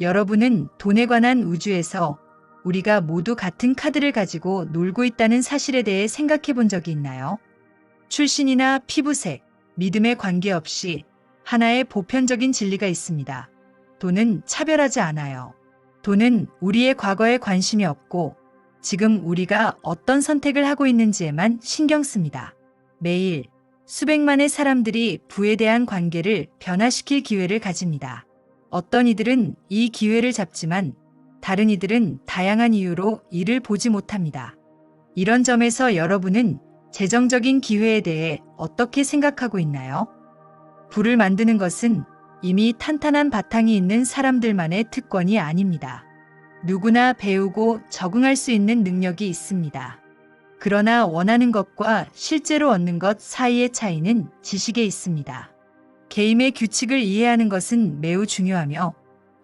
여러분은 돈에 관한 우주에서 우리가 모두 같은 카드를 가지고 놀고 있다는 사실에 대해 생각해 본 적이 있나요? 출신이나 피부색, 믿음에 관계없이 하나의 보편적인 진리가 있습니다. 돈은 차별하지 않아요. 돈은 우리의 과거에 관심이 없고 지금 우리가 어떤 선택을 하고 있는지에만 신경 씁니다. 매일 수백만의 사람들이 부에 대한 관계를 변화시킬 기회를 가집니다. 어떤 이들은 이 기회를 잡지만 다른 이들은 다양한 이유로 이를 보지 못합니다. 이런 점에서 여러분은 재정적인 기회에 대해 어떻게 생각하고 있나요? 부를 만드는 것은 이미 탄탄한 바탕이 있는 사람들만의 특권이 아닙니다. 누구나 배우고 적응할 수 있는 능력이 있습니다. 그러나 원하는 것과 실제로 얻는 것 사이의 차이는 지식에 있습니다. 게임의 규칙을 이해하는 것은 매우 중요하며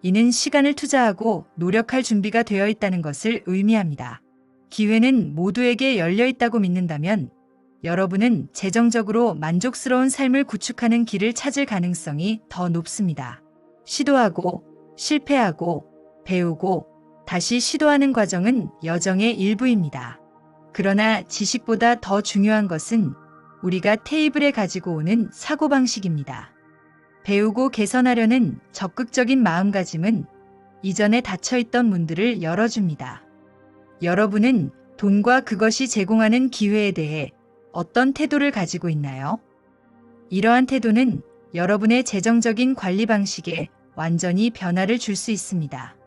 이는 시간을 투자하고 노력할 준비가 되어 있다는 것을 의미합니다. 기회는 모두에게 열려 있다고 믿는다면 여러분은 재정적으로 만족스러운 삶을 구축하는 길을 찾을 가능성이 더 높습니다. 시도하고 실패하고 배우고 다시 시도하는 과정은 여정의 일부입니다. 그러나 지식보다 더 중요한 것은 우리가 테이블에 가지고 오는 사고방식입니다. 배우고 개선하려는 적극적인 마음가짐은 이전에 닫혀있던 문들을 열어줍니다. 여러분은 돈과 그것이 제공하는 기회에 대해 어떤 태도를 가지고 있나요? 이러한 태도는 여러분의 재정적인 관리 방식에 완전히 변화를 줄 수 있습니다.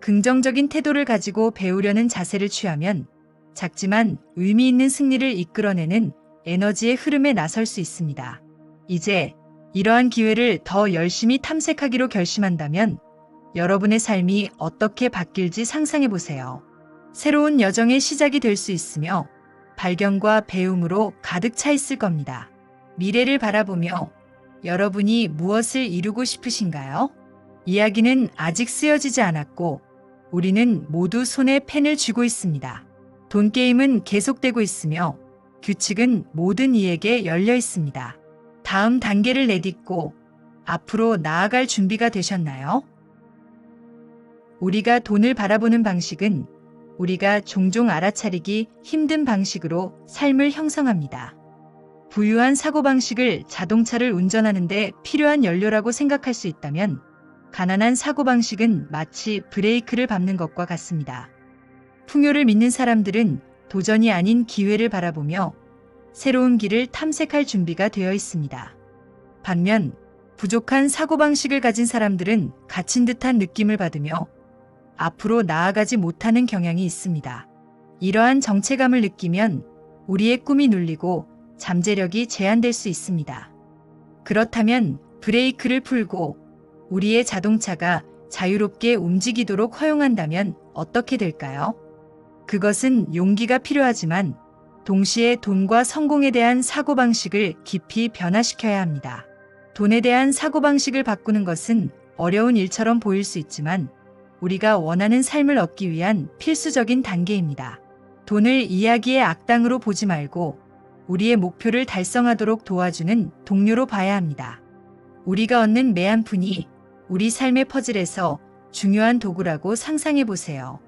긍정적인 태도를 가지고 배우려는 자세를 취하면 작지만 의미 있는 승리를 이끌어내는 에너지의 흐름에 나설 수 있습니다. 이제 이러한 기회를 더 열심히 탐색하기로 결심한다면 여러분의 삶이 어떻게 바뀔지 상상해 보세요. 새로운 여정의 시작이 될 수 있으며 발견과 배움으로 가득 차 있을 겁니다. 미래를 바라보며 여러분이 무엇을 이루고 싶으신가요? 이야기는 아직 쓰여지지 않았고 우리는 모두 손에 펜을 쥐고 있습니다. 돈 게임은 계속되고 있으며 규칙은 모든 이에게 열려 있습니다. 다음 단계를 내딛고 앞으로 나아갈 준비가 되셨나요? 우리가 돈을 바라보는 방식은 우리가 종종 알아차리기 힘든 방식으로 삶을 형성합니다. 부유한 사고방식을 자동차를 운전하는데 필요한 연료라고 생각할 수 있다면 가난한 사고방식은 마치 브레이크를 밟는 것과 같습니다. 풍요를 믿는 사람들은 도전이 아닌 기회를 바라보며 새로운 길을 탐색할 준비가 되어 있습니다. 반면 부족한 사고방식을 가진 사람들은 갇힌 듯한 느낌을 받으며 앞으로 나아가지 못하는 경향이 있습니다. 이러한 정체감을 느끼면 우리의 꿈이 눌리고 잠재력이 제한될 수 있습니다. 그렇다면 브레이크를 풀고 우리의 자동차가 자유롭게 움직이도록 허용한다면 어떻게 될까요? 그것은 용기가 필요하지만 동시에 돈과 성공에 대한 사고방식을 깊이 변화시켜야 합니다. 돈에 대한 사고방식을 바꾸는 것은 어려운 일처럼 보일 수 있지만 우리가 원하는 삶을 얻기 위한 필수적인 단계입니다. 돈을 이야기의 악당으로 보지 말고 우리의 목표를 달성하도록 도와주는 동료로 봐야 합니다. 우리가 얻는 매 한 푼이 우리 삶의 퍼즐에서 중요한 도구라고 상상해 보세요.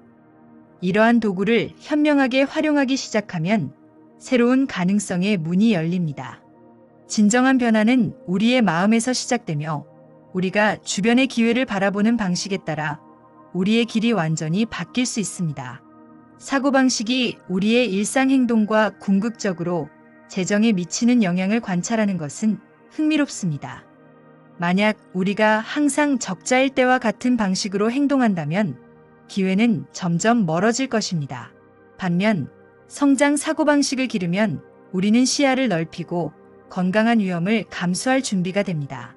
이러한 도구를 현명하게 활용하기 시작하면 새로운 가능성의 문이 열립니다. 진정한 변화는 우리의 마음에서 시작되며 우리가 주변의 기회를 바라보는 방식에 따라 우리의 길이 완전히 바뀔 수 있습니다. 사고방식이 우리의 일상 행동과 궁극적으로 재정에 미치는 영향을 관찰하는 것은 흥미롭습니다. 만약 우리가 항상 적자일 때와 같은 방식으로 행동한다면 기회는 점점 멀어질 것입니다. 반면 성장 사고방식을 기르면 우리는 시야를 넓히고 건강한 위험을 감수할 준비가 됩니다.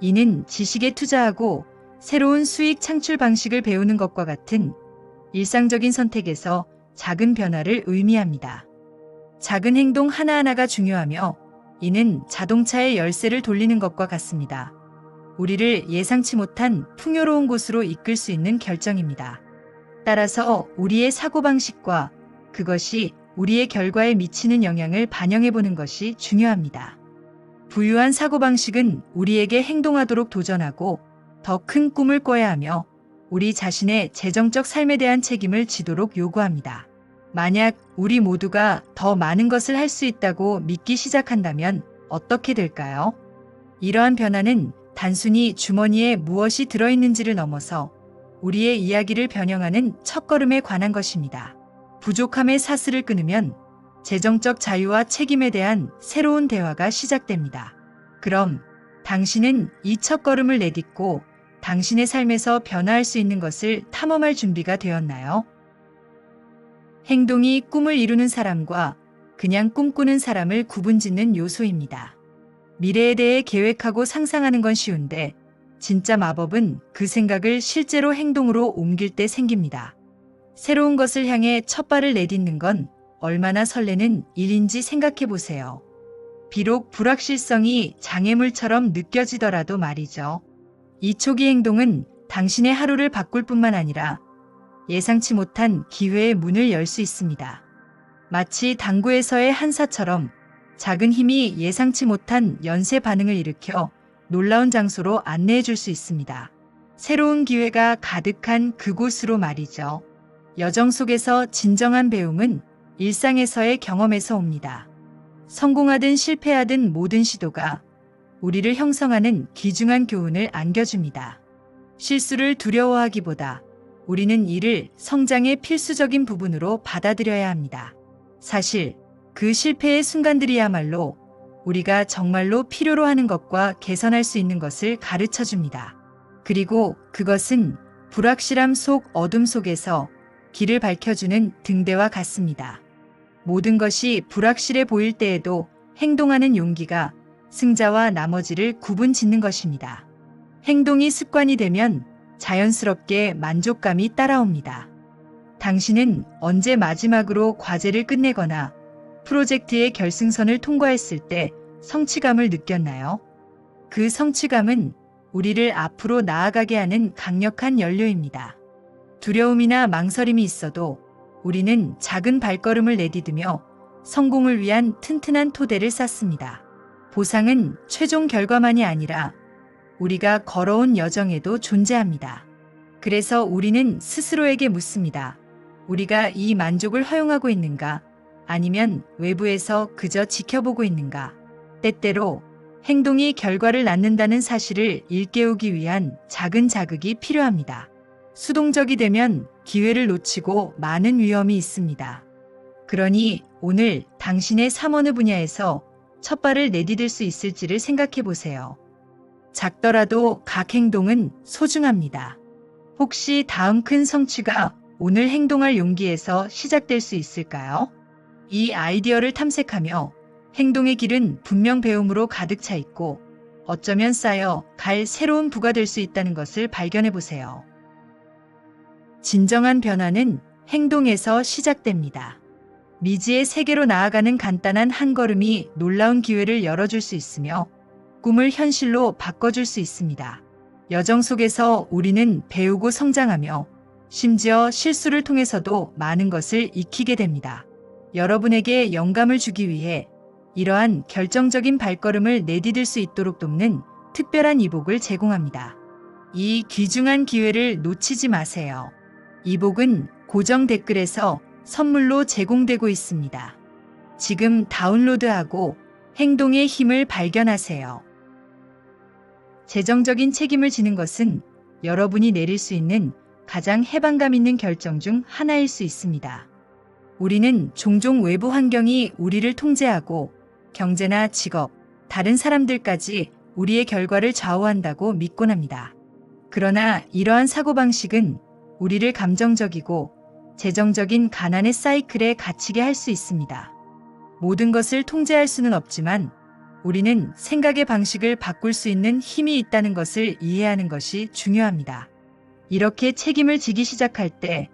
이는 지식에 투자하고 새로운 수익 창출 방식을 배우는 것과 같은 일상적인 선택에서 작은 변화를 의미합니다. 작은 행동 하나하나가 중요하며 이는 자동차의 열쇠를 돌리는 것과 같습니다. 우리를 예상치 못한 풍요로운 곳으로 이끌 수 있는 결정입니다. 따라서 우리의 사고방식과 그것이 우리의 결과에 미치는 영향을 반영해 보는 것이 중요합니다. 부유한 사고방식은 우리에게 행동하도록 도전하고 더 큰 꿈을 꿔야 하며 우리 자신의 재정적 삶에 대한 책임을 지도록 요구합니다. 만약 우리 모두가 더 많은 것을 할 수 있다고 믿기 시작한다면 어떻게 될까요? 이러한 변화는 단순히 주머니에 무엇이 들어있는지를 넘어서 우리의 이야기를 변형하는 첫걸음에 관한 것입니다. 부족함의 사슬을 끊으면 재정적 자유와 책임에 대한 새로운 대화가 시작됩니다. 그럼 당신은 이 첫걸음을 내딛고 당신의 삶에서 변화할 수 있는 것을 탐험할 준비가 되었나요? 행동이 꿈을 이루는 사람과 그냥 꿈꾸는 사람을 구분짓는 요소입니다. 미래에 대해 계획하고 상상하는 건 쉬운데 진짜 마법은 그 생각을 실제로 행동으로 옮길 때 생깁니다. 새로운 것을 향해 첫 발을 내딛는 건 얼마나 설레는 일인지 생각해 보세요. 비록 불확실성이 장애물처럼 느껴지더라도 말이죠. 이 초기 행동은 당신의 하루를 바꿀 뿐만 아니라 예상치 못한 기회의 문을 열 수 있습니다. 마치 당구에서의 한사처럼 작은 힘이 예상치 못한 연쇄 반응을 일으켜 놀라운 장소로 안내해 줄 수 있습니다. 새로운 기회가 가득한 그곳으로 말이죠. 여정 속에서 진정한 배움은 일상에서의 경험에서 옵니다. 성공하든 실패하든 모든 시도가 우리를 형성하는 귀중한 교훈을 안겨줍니다. 실수를 두려워하기보다 우리는 이를 성장의 필수적인 부분으로 받아들여야 합니다. 사실 그 실패의 순간들이야말로 우리가 정말로 필요로 하는 것과 개선할 수 있는 것을 가르쳐 줍니다. 그리고 그것은 불확실함 속 어둠 속에서 길을 밝혀주는 등대와 같습니다. 모든 것이 불확실해 보일 때에도 행동하는 용기가 승자와 나머지를 구분 짓는 것입니다. 행동이 습관이 되면 자연스럽게 만족감이 따라옵니다. 당신은 언제 마지막으로 과제를 끝내거나 프로젝트의 결승선을 통과했을 때 성취감을 느꼈나요? 그 성취감은 우리를 앞으로 나아가게 하는 강력한 연료입니다. 두려움이나 망설임이 있어도 우리는 작은 발걸음을 내디디며 성공을 위한 튼튼한 토대를 쌓습니다. 보상은 최종 결과만이 아니라 우리가 걸어온 여정에도 존재합니다. 그래서 우리는 스스로에게 묻습니다. 우리가 이 만족을 허용하고 있는가? 아니면 외부에서 그저 지켜보고 있는가? 때때로 행동이 결과를 낳는다는 사실을 일깨우기 위한 작은 자극이 필요합니다. 수동적이 되면 기회를 놓치고 많은 위험이 있습니다. 그러니 오늘 당신의 삶 어느 분야에서 첫 발을 내디딜 수 있을지를 생각해 보세요. 작더라도 각 행동은 소중합니다. 혹시 다음 큰 성취가 오늘 행동할 용기에서 시작될 수 있을까요? 이 아이디어를 탐색하며 행동의 길은 분명 배움으로 가득 차 있고 어쩌면 쌓여 갈 새로운 부가 될 수 있다는 것을 발견해 보세요. 진정한 변화는 행동에서 시작됩니다. 미지의 세계로 나아가는 간단한 한 걸음이 놀라운 기회를 열어줄 수 있으며 꿈을 현실로 바꿔줄 수 있습니다. 여정 속에서 우리는 배우고 성장하며 심지어 실수를 통해서도 많은 것을 익히게 됩니다. 여러분에게 영감을 주기 위해 이러한 결정적인 발걸음을 내디딜 수 있도록 돕는 특별한 이복을 제공합니다. 이 귀중한 기회를 놓치지 마세요. 이복은 고정 댓글에서 선물로 제공되고 있습니다. 지금 다운로드하고 행동의 힘을 발견하세요. 재정적인 책임을 지는 것은 여러분이 내릴 수 있는 가장 해방감 있는 결정 중 하나일 수 있습니다. 우리는 종종 외부 환경이 우리를 통제하고 경제나 직업, 다른 사람들까지 우리의 결과를 좌우한다고 믿곤 합니다. 그러나 이러한 사고방식은 우리를 감정적이고 재정적인 가난의 사이클에 갇히게 할 수 있습니다. 모든 것을 통제할 수는 없지만 우리는 생각의 방식을 바꿀 수 있는 힘이 있다는 것을 이해하는 것이 중요합니다. 이렇게 책임을 지기 시작할 때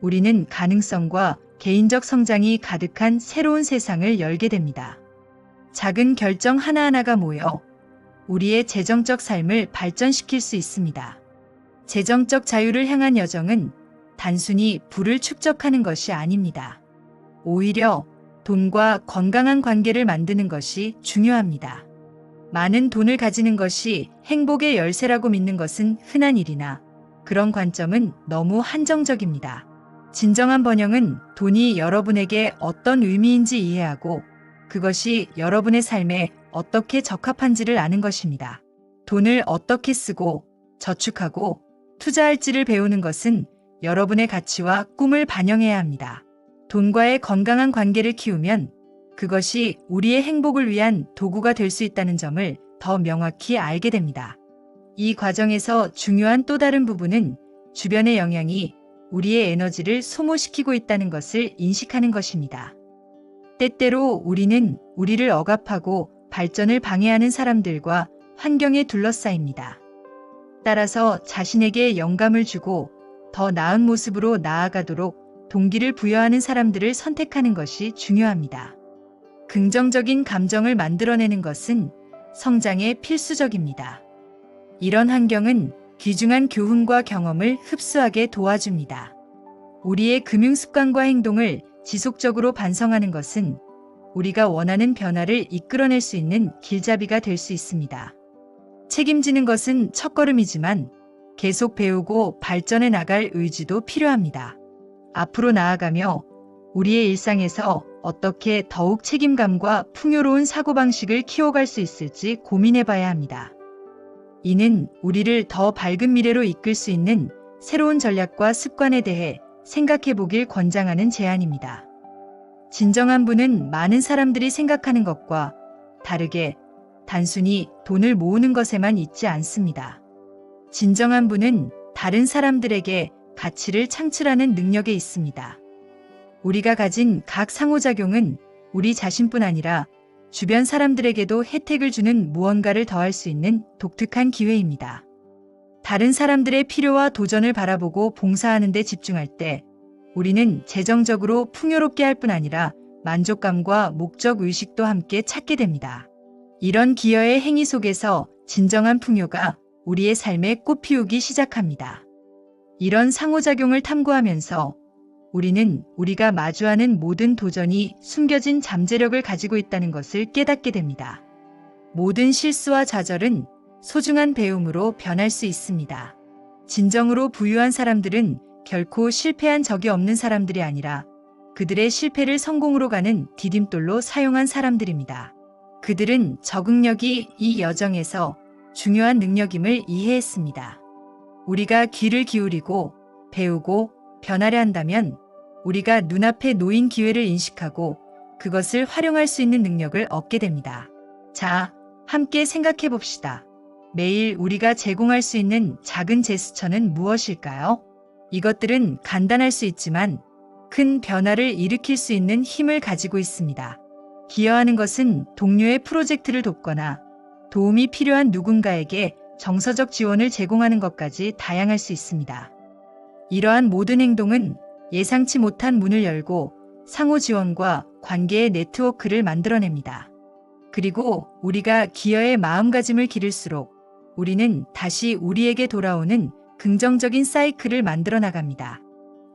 우리는 가능성과 개인적 성장이 가득한 새로운 세상을 열게 됩니다. 작은 결정 하나하나가 모여 우리의 재정적 삶을 발전시킬 수 있습니다. 재정적 자유를 향한 여정은 단순히 부를 축적하는 것이 아닙니다. 오히려 돈과 건강한 관계를 만드는 것이 중요합니다. 많은 돈을 가지는 것이 행복의 열쇠라고 믿는 것은 흔한 일이나 그런 관점은 너무 한정적입니다. 진정한 번영은 돈이 여러분에게 어떤 의미인지 이해하고 그것이 여러분의 삶에 어떻게 적합한지를 아는 것입니다. 돈을 어떻게 쓰고 저축하고 투자할지를 배우는 것은 여러분의 가치와 꿈을 반영해야 합니다. 돈과의 건강한 관계를 키우면 그것이 우리의 행복을 위한 도구가 될 수 있다는 점을 더 명확히 알게 됩니다. 이 과정에서 중요한 또 다른 부분은 주변의 영향이 우리의 에너지를 소모시키고 있다는 것을 인식하는 것입니다. 때때로 우리는 우리를 억압하고 발전을 방해하는 사람들과 환경에 둘러싸입니다. 따라서 자신에게 영감을 주고 더 나은 모습으로 나아가도록 동기를 부여하는 사람들을 선택하는 것이 중요합니다. 긍정적인 감정을 만들어내는 것은 성장에 필수적입니다. 이런 환경은 귀중한 교훈과 경험을 흡수하게 도와줍니다. 우리의 금융 습관과 행동을 지속적으로 반성하는 것은 우리가 원하는 변화를 이끌어낼 수 있는 길잡이가 될 수 있습니다. 책임지는 것은 첫걸음이지만 계속 배우고 발전해 나갈 의지도 필요합니다. 앞으로 나아가며 우리의 일상에서 어떻게 더욱 책임감과 풍요로운 사고방식을 키워갈 수 있을지 고민해 봐야 합니다. 이는 우리를 더 밝은 미래로 이끌 수 있는 새로운 전략과 습관에 대해 생각해 보길 권장하는 제안입니다. 진정한 분은 많은 사람들이 생각하는 것과 다르게 단순히 돈을 모으는 것에만 있지 않습니다. 진정한 분은 다른 사람들에게 가치를 창출하는 능력에 있습니다. 우리가 가진 각 상호작용은 우리 자신뿐 아니라 주변 사람들에게도 혜택을 주는 무언가를 더할 수 있는 독특한 기회입니다. 다른 사람들의 필요와 도전을 바라보고 봉사하는 데 집중할 때 우리는 재정적으로 풍요롭게 할 뿐 아니라 만족감과 목적 의식도 함께 찾게 됩니다. 이런 기여의 행위 속에서 진정한 풍요가 우리의 삶에 꽃피우기 시작합니다. 이런 상호작용을 탐구하면서 우리는 우리가 마주하는 모든 도전이 숨겨진 잠재력을 가지고 있다는 것을 깨닫게 됩니다. 모든 실수와 좌절은 소중한 배움으로 변할 수 있습니다. 진정으로 부유한 사람들은 결코 실패한 적이 없는 사람들이 아니라 그들의 실패를 성공으로 가는 디딤돌로 사용한 사람들입니다. 그들은 적응력이 이 여정에서 중요한 능력임을 이해했습니다. 우리가 귀를 기울이고 배우고 변하려 한다면 우리가 눈앞에 놓인 기회를 인식하고 그것을 활용할 수 있는 능력을 얻게 됩니다. 자, 함께 생각해 봅시다. 매일 우리가 제공할 수 있는 작은 제스처는 무엇일까요? 이것들은 간단할 수 있지만 큰 변화를 일으킬 수 있는 힘을 가지고 있습니다. 기여하는 것은 동료의 프로젝트를 돕거나 도움이 필요한 누군가에게 정서적 지원을 제공하는 것까지 다양할 수 있습니다. 이러한 모든 행동은 예상치 못한 문을 열고 상호 지원과 관계의 네트워크를 만들어냅니다. 그리고 우리가 기여의 마음가짐을 기를수록 우리는 다시 우리에게 돌아오는 긍정적인 사이클을 만들어 나갑니다.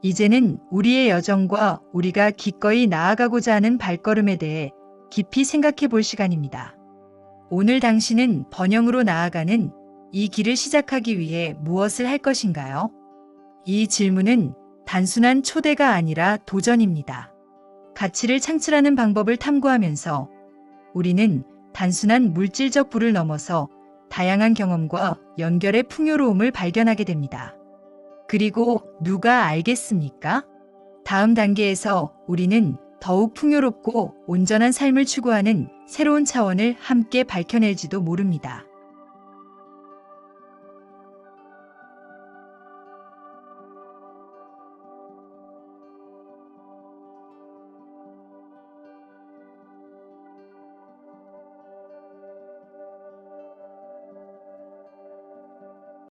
이제는 우리의 여정과 우리가 기꺼이 나아가고자 하는 발걸음에 대해 깊이 생각해 볼 시간입니다. 오늘 당신은 번영으로 나아가는 이 길을 시작하기 위해 무엇을 할 것인가요? 이 질문은 단순한 초대가 아니라 도전입니다. 가치를 창출하는 방법을 탐구하면서 우리는 단순한 물질적 부를 넘어서 다양한 경험과 연결의 풍요로움을 발견하게 됩니다. 그리고 누가 알겠습니까? 다음 단계에서 우리는 더욱 풍요롭고 온전한 삶을 추구하는 새로운 차원을 함께 밝혀낼지도 모릅니다.